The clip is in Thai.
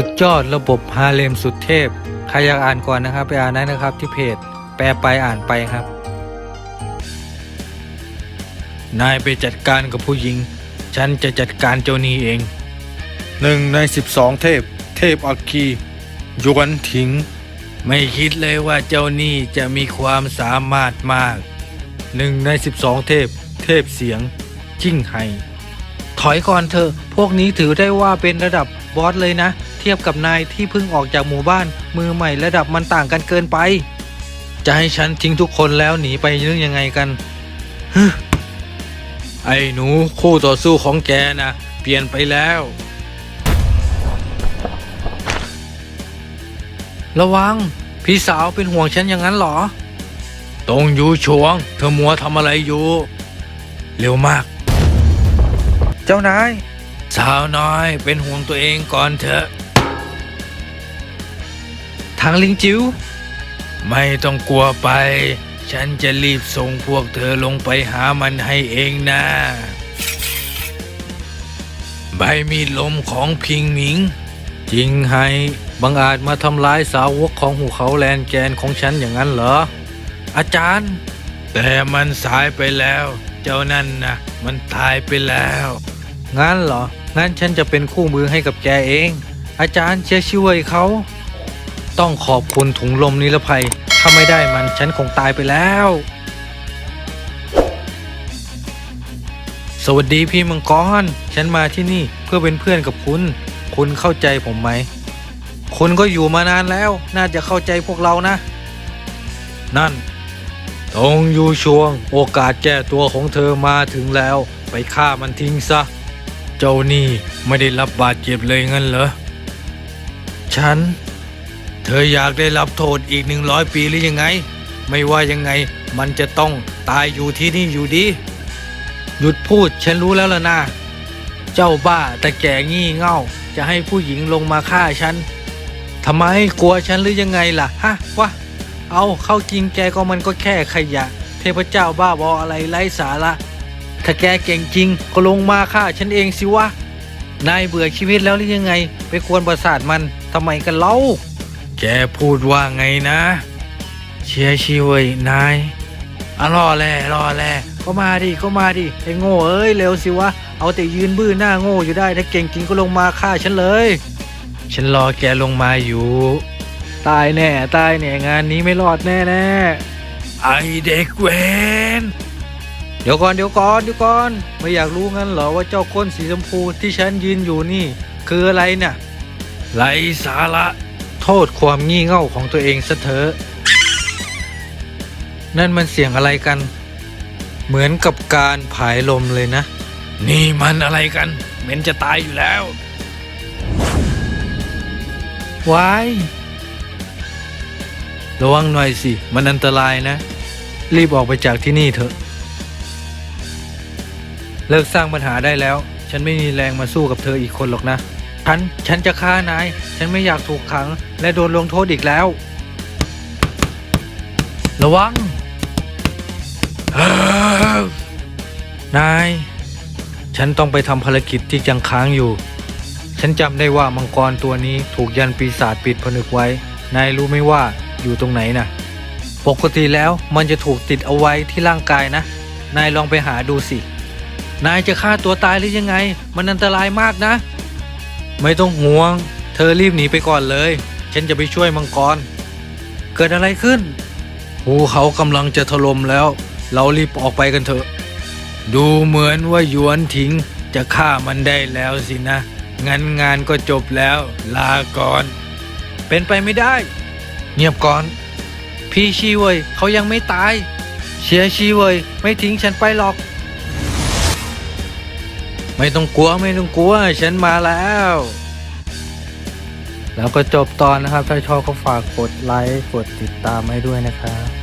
สุดยอดระบบฮาเลมสุดเทพ ใครอยากอ่านก่อนนะครับ ไปอ่านได้นะครับที่เพจ แปลไปอ่านไปครับ นายไปจัดการกับผู้หญิง ฉันจะจัดการเจ้านี่เองหนึ่งในสิบสองเทพ เทพอัคคียวนถิง ไม่คิดเลยว่าเจ้านี่จะมีความสามารถมากหนึ่งในสิบสองเทพ เทพเสียงจิ้งไฮถอยก่อนเถอะ พวกนี้ถือได้ว่าเป็นระดับบอสเลยนะเทียบกับนายที่เพิ่งออกจากหมู่บ้านมือใหม่ระดับมันต่างกันเกินไป จะให้ฉันทิ้งทุกคนแล้วหนีไปนึกยังไงกันฮึไอ้หนูคู่ต่อสู้ของแกนะเปลี่ยนไปแล้ว ระวัง พี่สาวเป็นห่วงฉันอย่างนั้นเหรอตรงอยู่ชวง เธอมัวทำอะไรอยู่ เร็วมาก เจ้านายสาวน้อยเป็นห่วงตัวเองก่อนเถอะ ทางลิงจิ๋วไม่ต้องกลัวไป ฉันจะรีบส่งพวกเธอลงไปหามันให้เองนะ ใบมีดลมของพิงหมิง จริงให้บังอาจมาทำร้ายสาวกของหูเขาแลนแกนของฉันอย่างนั้นเหรอ อาจารย์ แต่มันสายไปแล้ว เจ้านั่นนะมันตายไปแล้ว งั้นเหรอ งั้นฉันจะเป็นคู่มือให้กับแกเอง อาจารย์จะช่วยเขา ต้องขอบคุณถุงลมนิรภัย ถ้าไม่ได้มันฉันคงตายไปแล้ว สวัสดีพี่มังกร ฉันมาที่นี่เพื่อเป็นเพื่อนกับคุณ คุณเข้าใจผมไหม คุณก็อยู่มานานแล้ว น่าจะเข้าใจพวกเรานะ นั่นตรงอยู่ช่วง โอกาสแก้ตัวของเธอมาถึงแล้ว ไปฆ่ามันทิ้งซะ เจ้านี่ไม่ได้รับบาดเจ็บเลยงั้นเหรอ ฉัน เธออยากได้รับโทษอีกหนึ่งร้อยปีหรือยังไง ไม่ว่ายังไงมันจะต้องตายอยู่ที่นี่อยู่ดี หยุดพูดฉันรู้แล้วล่ะนะเจ้าบ้าแต่แก่งี่เง่า จะให้ผู้หญิงลงมาฆ่าฉันทำไมกลัวฉันหรือยังไงล่ะฮะวะเอาเข้าจริงแกก็มันก็แค่ขยะ เทพเจ้าบ้าบออะไรไร้สาระถ้าแกเก่งจริงก็ลงมาฆ่าฉันเองสิวะนายเบื่อชีวิตแล้วหรือยังไง ไปควรประสาทมันทำไมกันเล่า แกพูดว่าไงนะ เชียชีเวยนายอะรอแลรอแลก็มาดิก็มาดิไอ้โง่เอ้ยเร็วสิวะเอาแต่ยืนบื้อหน้าโง่อยู่ได้ถ้าเก่งจริงก็ลงมาฆ่าฉันเลย ฉันรอแกลงมาอยู่ ตายแน่ตายแน่งานนี้ไม่รอดแน่แน่ไอเด็กเวนเดี๋ยวก่อนเดี๋ยวก่อนเดี๋ยวก่อนไม่อยากรู้งั้นเหรอว่าเจ้าก้นสีชมพูที่ฉันยืนอยู่นี่ คืออะไรเนี่ยไรสาระ ทษความงี่เง่าของตัวเองซะเถอะ นั่นมันเสียงอะไรกัน เหมือนกับการผายลมเลยนะ นี่มันอะไรกันเหม็นจะตายอยู่แล้ววายระวังหน่อยสิ มันอันตรายนะ รีบออกไปจากที่นี่เถอะ เลิกสร้างปัญหาได้แล้ว ฉันไม่มีแรงมาสู้กับเธออีกคนหรอกนะ ฉัน ฉันจะฆ่านาย ฉันไม่อยากถูกขัง และโดนลงโทษอีกแล้ว ระวัง นาย ฉันต้องไปทำภารกิจที่ยังค้างอยู่ ฉันจำได้ว่ามังกรตัวนี้ถูกยันปีศาจปิดผนึกไว้ นายรู้ไหมว่าอยู่ตรงไหนนะปกติแล้วมันจะถูกติดเอาไว้ที่ร่างกายนะ นายลองไปหาดูสิ นายจะฆ่าตัวตายหรือยังไง มันอันตรายมากนะ ไม่ต้องห่วง เธอรีบหนีไปก่อนเลย ฉันจะไปช่วยมังกร เกิดอะไรขึ้น ภูเขากำลังจะถล่มแล้ว เรารีบออกไปกันเถอะ ดูเหมือนว่าหยวนถิงจะฆ่ามันได้แล้วสินะ งั้นงานก็จบแล้ว ลาก่อน เป็นไปไม่ได้ เงียบก่อน พี่ชีเวยเขายังไม่ตายเชียชีเวยไม่ทิ้งฉันไปหรอก ไม่ต้องกลัวไม่ต้องกลัว ฉันมาแล้ว แล้วก็จบตอนนะครับ ถ้าชอบก็ฝากกดไลค์ กดติดตามให้ด้วยนะครับ